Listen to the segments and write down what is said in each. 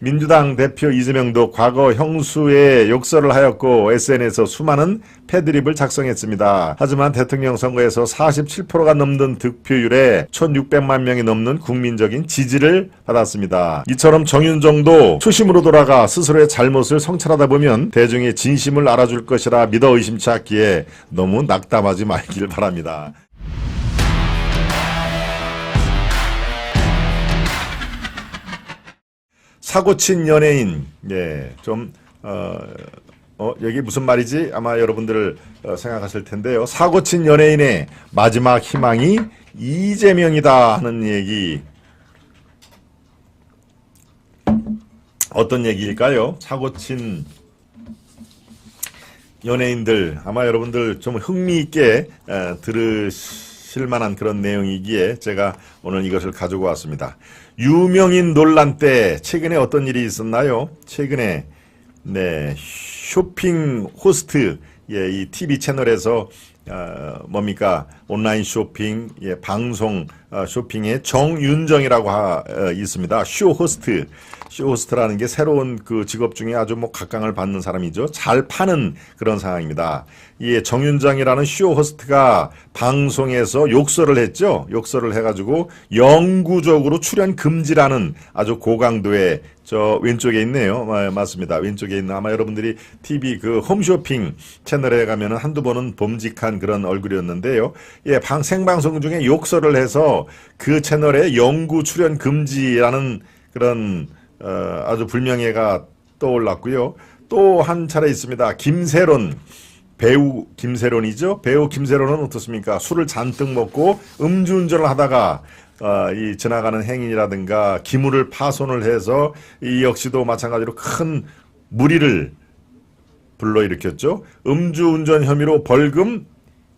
민주당 대표 이재명도 과거 형수의 욕설을 하였고 SNS에서 수많은 패드립을 작성했습니다. 하지만 대통령 선거에서 47%가 넘는 득표율에 1600만 명이 넘는 국민적인 지지를 받았습니다. 이처럼 정윤정도 초심으로 돌아가 스스로의 잘못을 성찰하다 보면 대중의 진심을 알아줄 것이라 믿어 의심치 않기에 너무 낙담하지 말길 바랍니다. 사고친 연예인, 예, 좀, 어, 어, 여기 무슨 말이지? 아마 여러분들 어, 생각하실 텐데요. 사고친 연예인의 마지막 희망이 이재명이다 하는 얘기. 어떤 얘기일까요? 사고친 연예인들 아마 여러분들 좀 흥미있게 에, 들으 실 만한 그런 내용이기에 제가 오늘 이것을 가지고 왔습니다. 유명인 논란 때 최근에 어떤 일이 있었나요? 최근에 네 쇼핑 호스트 예, 이 TV 채널에서 어, 뭡니까 온라인 쇼핑 예, 방송 어, 쇼핑의 정윤정이라고 하, 어, 있습니다. 쇼 호스트 쇼 호스트라는 게 새로운 그 직업 중에 아주 뭐 각광을 받는 사람이죠. 잘 파는 그런 상황입니다. 이 정윤정이라는 쇼 호스트가 방송에서 욕설을 했죠. 욕설을 해가지고 영구적으로 출연 금지라는 아주 고강도의 저 왼쪽에 있네요. 마- 맞습니다. 왼쪽에 있는 아마 여러분들이 TV 그 홈쇼핑 채널에 가면은 한두 번은 범직한 그런 얼굴이었는데요. 예, 방 생방송 중에 욕설을 해서 그 채널에 영구 출연 금지라는 그런 어, 아주 불명예가 떠올랐고요. 또 한 차례 있습니다. 김세론 배우 김세론이죠. 배우 김세론은 어떻습니까? 술을 잔뜩 먹고 음주운전을 하다가 어, 이 지나가는 행인이라든가 기물을 파손을 해서 이 역시도 마찬가지로 큰 무리를 불러일으켰죠. 음주운전 혐의로 벌금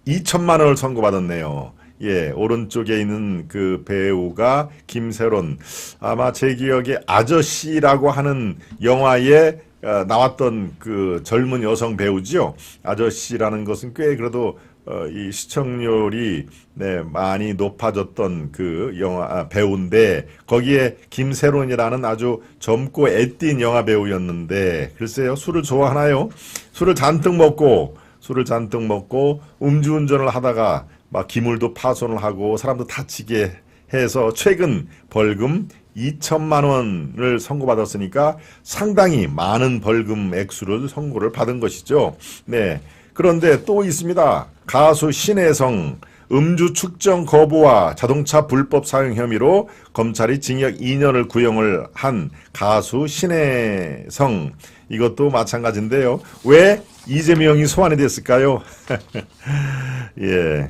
2천만 원을 선고받았네요. 예, 오른쪽에 있는 그 배우가 김세론. 아마 제 기억에 아저씨라고 하는 영화에 어, 나왔던 그 젊은 여성 배우지요. 아저씨라는 것은 꽤 그래도 어, 이 시청률이 네, 많이 높아졌던 그 영화 아, 배우인데 거기에 김세론이라는 아주 젊고 애띤 영화 배우였는데 글쎄요 술을 좋아하나요? 술을 잔뜩 먹고 술을 잔뜩 먹고 음주운전을 하다가 막 기물도 파손을 하고 사람도 다치게 해서 최근 벌금 2천만 원을 선고받았으니까 상당히 많은 벌금 액수를 선고를 받은 것이죠. 네. 그런데 또 있습니다. 가수 신혜성 음주 측정 거부와 자동차 불법 사용 혐의로 검찰이 징역 2년을 구형을 한 가수 신혜성 이것도 마찬가지인데요. 왜 이재명이 소환이 됐을까요? 예.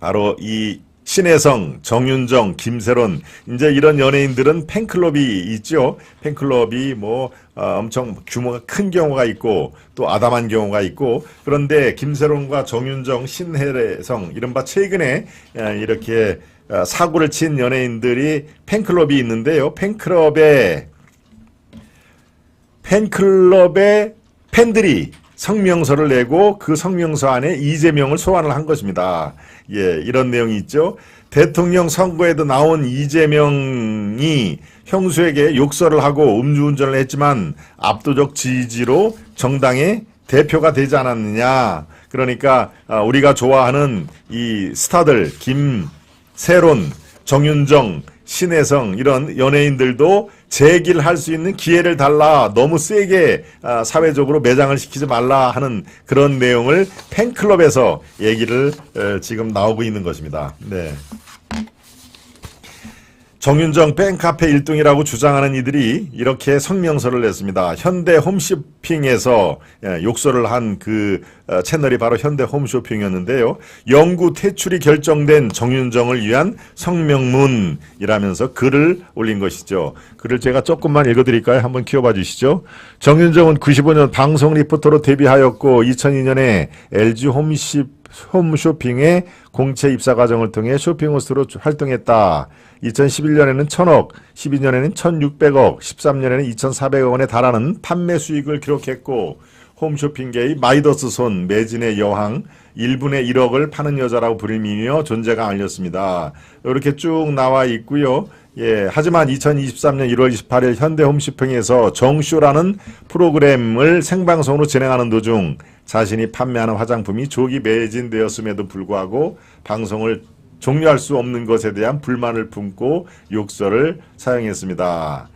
바로 이 신혜성, 정윤정, 김세론 이제 이런 연예인들은 팬클럽이 있죠. 팬클럽이 뭐 어, 엄청 규모가 큰 경우가 있고 또 아담한 경우가 있고 그런데 김세론과 정윤정, 신혜성 이른바 최근에 어, 이렇게 어, 사고를 친 연예인들이 팬클럽이 있는데요. 팬클럽에 팬클럽의 팬들이 성명서를 내고 그 성명서 안에 이재명을 소환을 한 것입니다. 예, 이런 내용이 있죠. 대통령 선거에도 나온 이재명이 형수에게 욕설을 하고 음주운전을 했지만 압도적 지지로 정당의 대표가 되지 않았느냐. 그러니까 아, 우리가 좋아하는 이 스타들 김세론, 정윤정, 신혜성 이런 연예인들도 재기를 할수 있는 기회를 달라 너무 세게 아, 사회적으로 매장을 시키지 말라 하는 그런 내용을 팬클럽에서 얘기를 어, 지금 나오고 있는 것입니다. 네. 정윤정 팬카페 1등이라고 주장하는 이들이 이렇게 성명서를 냈습니다. 현대 홈쇼핑에서 예, 욕설을 한 그 채널이 바로 현대 홈쇼핑이었는데요. 영구 퇴출이 결정된 정윤정을 위한 성명문이라면서 글을 올린 것이죠. 글을 제가 조금만 읽어드릴까요? 한번 키워봐 주시죠. 정윤정은 95년 방송 리포터로 데뷔하였고 2002년에 LG 홈시 홈쇼핑의 공채 입사 과정을 통해 쇼핑 호스트로 활동했다. 2011년에는 1000억, 12년에는 1600억, 13년에는 2400억 원에 달하는 판매 수익을 기록했고 홈쇼핑계의 마이더스 손, 매진의 여왕, 1분의 1억을 파는 여자라고 불리며 존재가 알렸습니다. 이렇게 쭉 나와 있고요. 예, 하지만 2023년 1월 28일 현대 홈쇼핑에서 정쇼라는 프로그램을 생방송으로 진행하는 도중 자신이 판매하는 화장품이 조기 매진되었음에도 불구하고 방송을 종료할 수 없는 것에 대한 불만을 품고 욕설을 사용했습니다.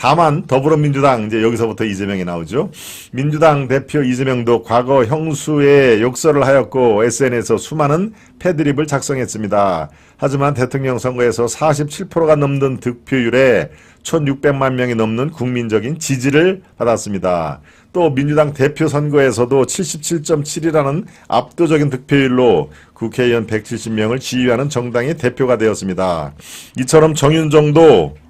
다만 더불어민주당 이제 여기서부터 이재명이 나오죠. 민주당 대표 이재명도 과거 형수의 욕설을 하였고 SNS에서 수많은 패드립을 작성했습니다. 하지만 대통령 선거에서 47%가 넘는 득표율에 1600만 명이 넘는 국민적인 지지를 받았습니다. 또 민주당 대표 선거에서도 77.7이라는 압도적인 득표율로 국회의원 170명을 지휘하는 정당의 대표가 되었습니다. 이처럼 정윤정도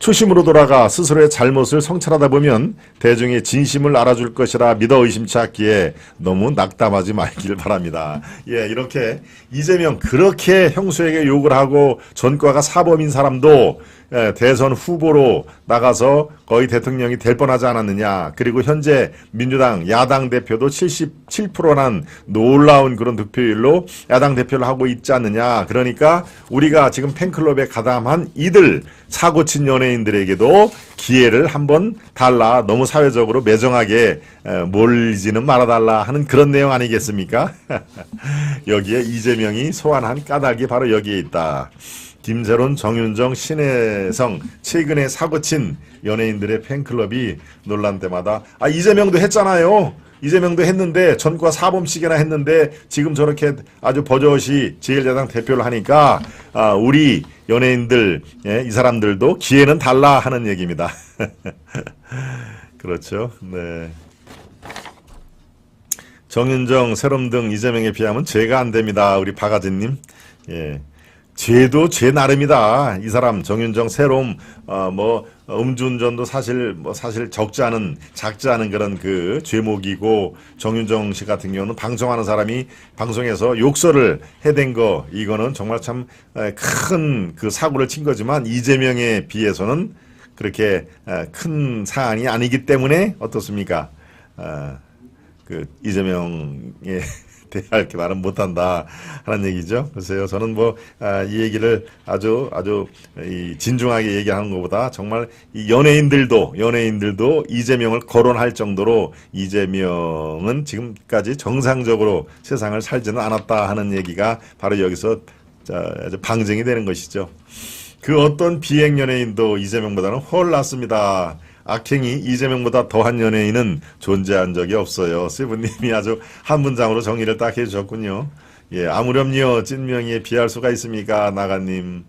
초심으로 돌아가 스스로의 잘못을 성찰하다 보면 대중의 진심을 알아줄 것이라 믿어 의심치 않기에 너무 낙담하지 말길 바랍니다. 예, 이렇게 이재명 그렇게 형수에게 욕을 하고 전과가 사범인 사람도 예, 대선 후보로 나가서 거의 대통령이 될 뻔하지 않았느냐. 그리고 현재 민주당 야당 대표도 77%란 놀라운 그런 득표율로 야당 대표를 하고 있지 않느냐. 그러니까 우리가 지금 팬클럽에 가담한 이들 사고 친 연예인들에게도 기회를 한번 달라. 너무 사회적으로 매정하게 에, 몰리지는 말아달라 하는 그런 내용 아니겠습니까? 여기에 이재명이 소환한 까닭이 바로 여기에 있다. 김세론, 정윤정, 신혜성 최근에 사고친 연예인들의 팬클럽이 논란 때마다 아 이재명도 했잖아요. 이재명도 했는데 전과 사범씩이나 했는데 지금 저렇게 아주 버젓이 제1야당 대표를 하니까 아, 우리 연예인들 예, 이 사람들도 기회는 달라 하는 얘기입니다. 그렇죠. 네. 정윤정, 세롬 등 이재명에 비하면 죄가 안 됩니다. 우리 박아진님. 예. 죄도 죄 나름이다. 이 사람 정윤정 새롬 어 뭐 음주운전도 사실 뭐 사실 적지 않은 작지 않은 그런 그 죄목이고 정윤정 씨 같은 경우는 방송하는 사람이 방송에서 욕설을 해댄 거 이거는 정말 참 큰 그 사고를 친 거지만 이재명에 비해서는 그렇게 큰 사안이 아니기 때문에 어떻습니까? 어, 그 이재명의 대할 게 말은 못한다 하는 얘기죠. 글쎄요, 저는 뭐, 아, 이 얘기를 아주, 아주, 이 진중하게 얘기하는 것보다 정말 이 연예인들도, 연예인들도 이재명을 거론할 정도로 이재명은 지금까지 정상적으로 세상을 살지는 않았다 하는 얘기가 바로 여기서 자, 방증이 되는 것이죠. 그 어떤 비행 연예인도 이재명보다는 훨 낫습니다. 악행이 이재명보다 더한 연예인은 존재한 적이 없어요. 세븐님이 아주 한 문장으로 정리를 딱 해주셨군요. 예, 아무렴요 찐명이에 비할 수가 있습니까, 나가님.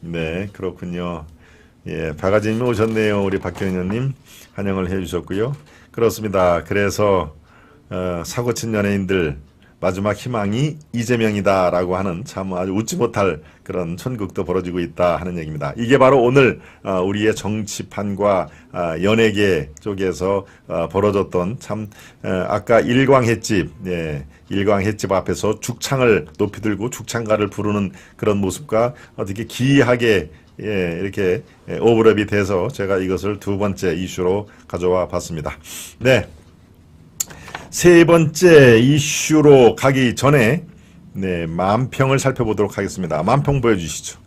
네, 그렇군요. 예, 바가지님 오셨네요. 우리 박경현님 환영을 해주셨고요. 그렇습니다. 그래서 어, 사고친 연예인들 마지막 희망이 이재명이다라고 하는 참 아주 웃지 못할 그런 천국도 벌어지고 있다 하는 얘기입니다. 이게 바로 오늘 어, 우리의 정치판과 어, 연예계 쪽에서 어, 벌어졌던 참 아까 일광횟집 예, 일광횟집 앞에서 죽창을 높이 들고 죽창가를 부르는 그런 모습과 어떻게 기이하게 예, 이렇게 오버랩이 돼서 제가 이것을 두 번째 이슈로 가져와 봤습니다. 네. 세 번째 이슈로 가기 전에 네, 만평을 살펴보도록 하겠습니다. 만평 보여주시죠.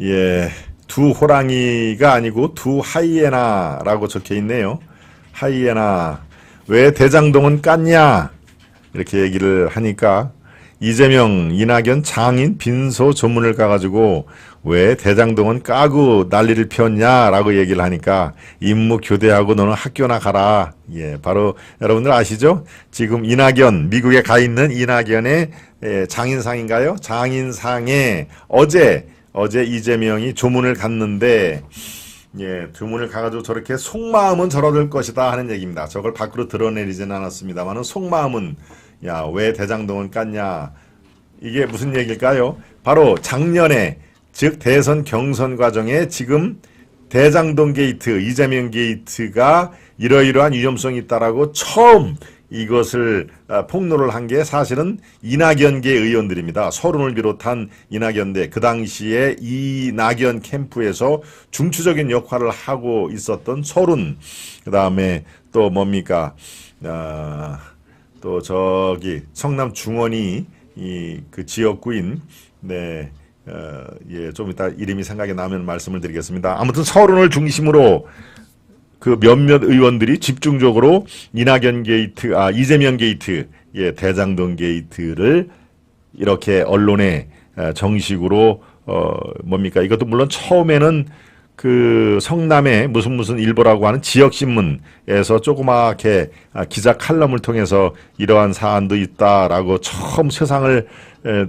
예, 두 호랑이가 아니고 두 하이에나라고 적혀 있네요. 하이에나. 왜 대장동은 깠냐? 이렇게 얘기를 하니까 이재명, 이낙연, 장인, 빈소 전문을 까가지고 왜 대장동은 까고 난리를 피웠냐라고 얘기를 하니까 임무 교대하고 너는 학교나 가라. 예, 바로 여러분들 아시죠? 지금 이낙연, 미국에 가 있는 이낙연의 예, 장인상인가요? 장인상에 어제, 어제 이재명이 조문을 갔는데 예, 조문을 가가지고 저렇게 속마음은 절어들 것이다 하는 얘기입니다. 저걸 밖으로 드러내리지는 않았습니다만은 속마음은 야, 왜 대장동은 깠냐? 이게 무슨 얘기일까요? 바로 작년에 즉 대선 경선 과정에 지금 대장동 게이트, 이재명 게이트가 이러이러한 위험성이 있다라고 처음 이 이것을 아, 폭로를 한 게 사실은 이낙연계 의원들입니다. 서른을 비롯한 이낙연대 그 당시에 이낙연 캠프에서 중추적인 역할을 하고 있었던 서른 그 다음에 또 뭡니까 아, 또 저기 성남 중원이 이 그 지역구인 네. 어, 예, 좀 이따 이름이 생각이 나면 말씀을 드리겠습니다. 아무튼 서른을 중심으로 그 몇몇 의원들이 집중적으로 이낙연 게이트, 아, 이재명 게이트, 예, 대장동 게이트를 이렇게 언론에 어, 정식으로, 어, 뭡니까. 이것도 물론 처음에는 그 성남의 무슨 무슨 일보라고 하는 지역신문에서 조그맣게 아, 기자 칼럼을 통해서 이러한 사안도 있다라고 처음 세상을 에,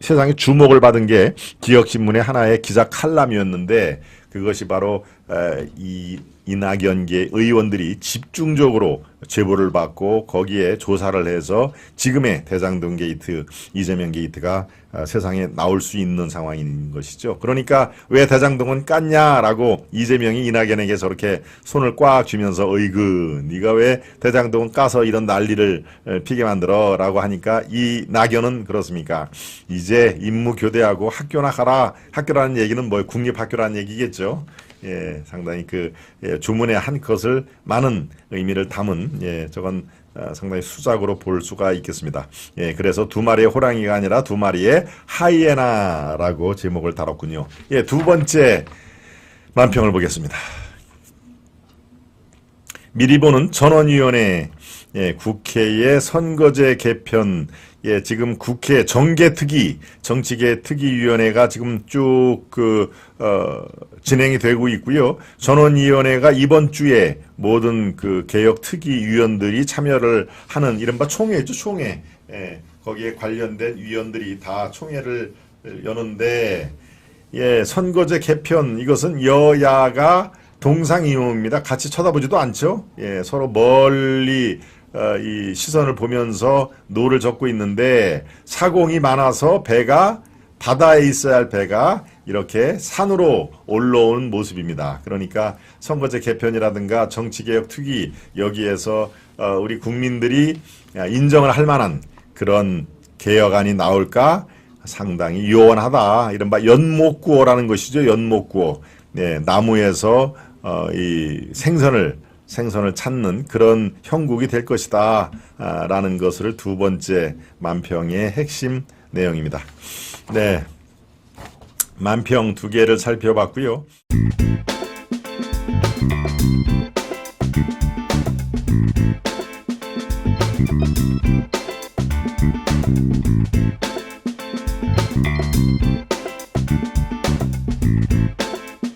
세상에 주목을 받은 게 지역신문의 하나의 기자 칼럼이었는데 그것이 바로 에, 이 이낙연계 의원들이 집중적으로 제보를 받고 거기에 조사를 해서 지금의 대장동 게이트, 이재명 게이트가 아, 세상에 나올 수 있는 상황인 것이죠. 그러니까 왜 대장동은 깠냐라고 이재명이 이낙연에게 저렇게 손을 꽉 쥐면서 어이그 네가 왜 대장동은 까서 이런 난리를 에, 피게 만들어라고 하니까 이 낙연은 그렇습니까? 이제 임무 교대하고 학교나 가라. 학교라는 얘기는 뭐 국립학교라는 얘기겠죠. 예, 상당히 그 예, 주문의 한 컷을 많은 의미를 담은 예, 저건 어, 상당히 수작으로 볼 수가 있겠습니다. 예, 그래서 두 마리의 호랑이가 아니라 두 마리의 하이에나라고 제목을 달았군요. 예, 두 번째 만평을 보겠습니다. 미리 보는 전원위원회 예, 국회의 선거제 개편 예, 지금 국회 정개특위 정치계 특위위원회가 지금 쭉 그 어, 진행이 되고 있고요. 전원위원회가 이번 주에 모든 그 개혁 특위위원들이 참여를 하는 이른바 총회죠, 총회. 예, 거기에 관련된 위원들이 다 총회를 여는데 예, 선거제 개편 이것은 여야가 동상이용입니다. 같이 쳐다보지도 않죠. 예, 서로 멀리 어, 이 시선을 보면서 노를 젓고 있는데 사공이 많아서 배가 바다에 있어야 할 배가 이렇게 산으로 올라오는 모습입니다. 그러니까 선거제 개편이라든가 정치개혁 특위 여기에서 어, 우리 국민들이 인정을 할 만한 그런 개혁안이 나올까 상당히 요원하다. 이른바 연목구호라는 것이죠. 연목구호. 네, 나무에서 어, 이 생선을 생선을 찾는 그런 형국이 될 것이다. 아, 라는 것을 두 번째 만평의 핵심 내용입니다. 네. 만평 두 개를 살펴봤고요.